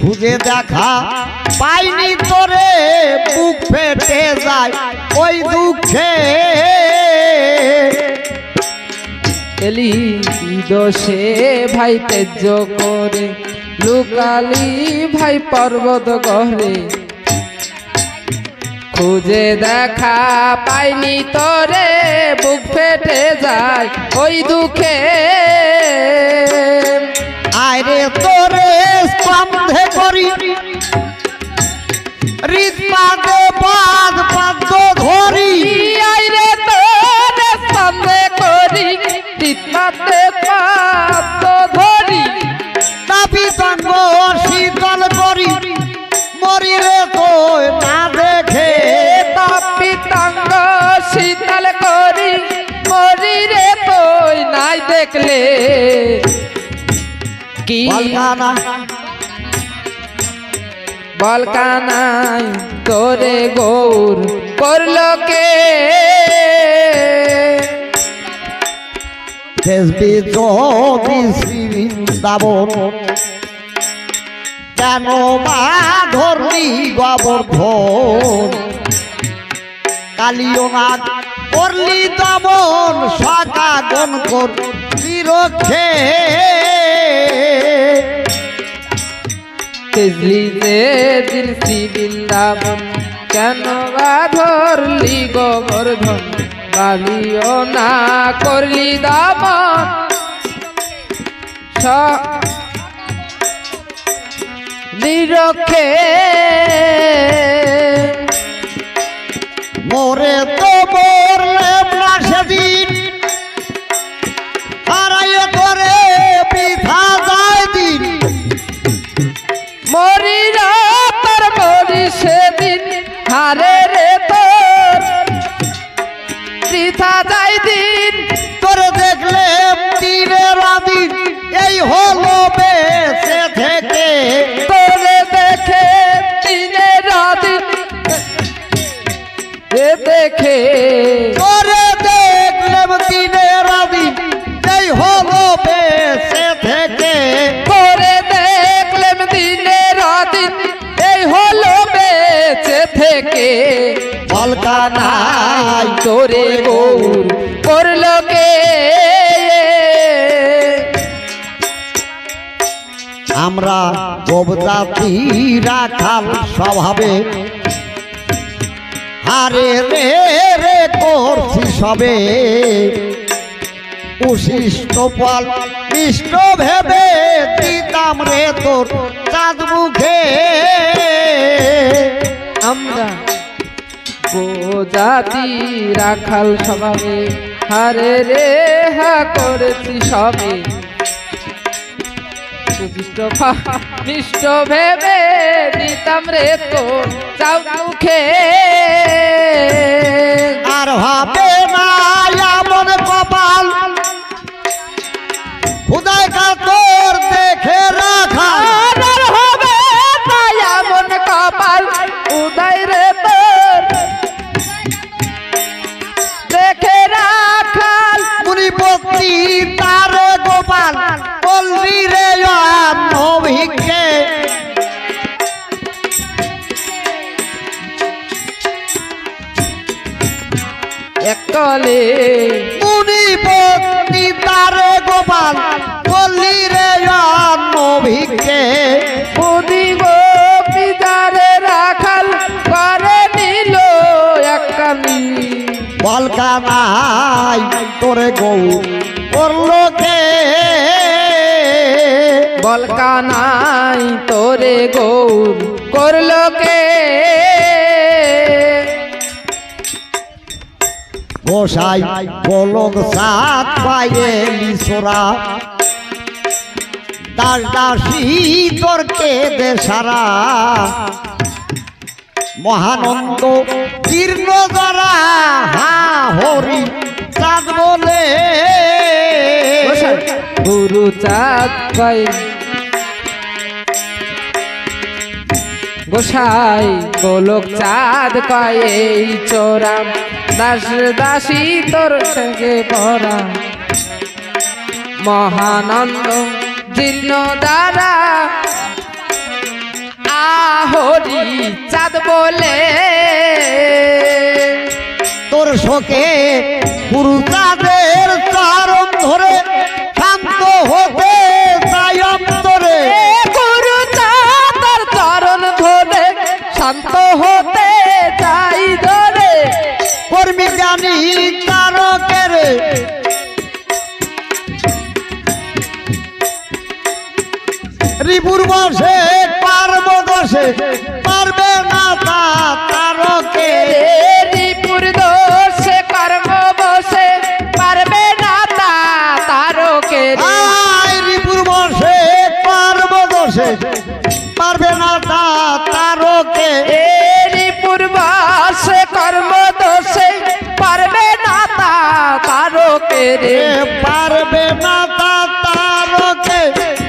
খুঁজে দেখা পাইনি তোরে, বুক ফেটে যায় ওই দুঃখে। এলি দোষে ভাই তেজ করে, লুকালি ভাই পর্বত গহরে খুঁজে দেখা পাইনি তোরে, বুক ফেটে যায় ওই দুঃখে। হৃদপাদে পাদ পাদ্য ধরি। আইরে তোরে সামনে করি তিতমাতে পাত ধরি। তাপি তঙ্গ শীতল করি মরি রে তো না দেখে। পিতাঙ্গ শীতল করি মরি রে তুই নাই দেখলে। কি বলকানাই, তোরে গৌর করল কে? দেশবি কেন মা ধরলি গোবর্ধন? কালিও নাগ করলি দমন সকা গণ কর বিরক্ষে তেজলি দিলসি বৃন্দাবন। কেন বা ধরলি গোবর্ধন? বালিও না করলি দামন নিরক্ষে বলকানাই তোরে গৌর করল কে আমরা গোবজাতি রাখাল স্বভাবে। আরে রে রে করছি সবে। উশিষ্ট ফল মিষ্ট ভেবে দিতাম রে তোর চাঁদ মুখে। আমরা জাতি রাখাল সবাবে হারে রে হা করেছি সবে। মিষ্ট ভেবে দিতাম রে তো চাও মুখে। আর হবে বলকানাই তোরে গৌ। করল কে বলকানাই তোরে গৌ। করল কে গোসাই বলক সাত পায়ে লিসোরা দাস দাসী তোর কে দে সারা। মহানন্দ জীর্ণ দ্বারা হা হরি বলে। গুরু চাঁদ পাই। গোসাই গোলক চাঁদ কয় এই চোরা দাস দাসী তোর সঙ্গে পড়া মহানন্দ জীর্ণ দ্বারা আহরি চাঁদ বলে। তোর শোকে পুরুষাদের চরম ধরে শান্ত হতে চাই অন্তরে। এ গুরু চাঁদার ধরে শান্ত হতে চাই ধরে। কর্মী জানি কারকের রিপুর বসে পারব দোষে পারবে না তা তারকে তারকে রে পারবে না তা তারকে।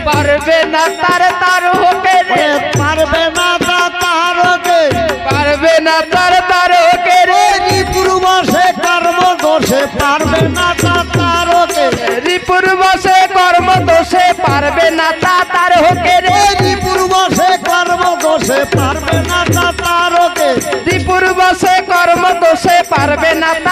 পারবে না তার তারকে রে পারবে না তা তারকে। পারবে না তার তারকে রে রিপুর বসে কর্ম দোষে পারবে না তা তারকে। এরি পূর্বাসে কর্ম দোষে পারবে না তা তারকে রে রিপুর বসে কর্ম দোষে পারবে না তা তারকে। ত্রিপুর বসে কর্ম দোষে পারবে না তা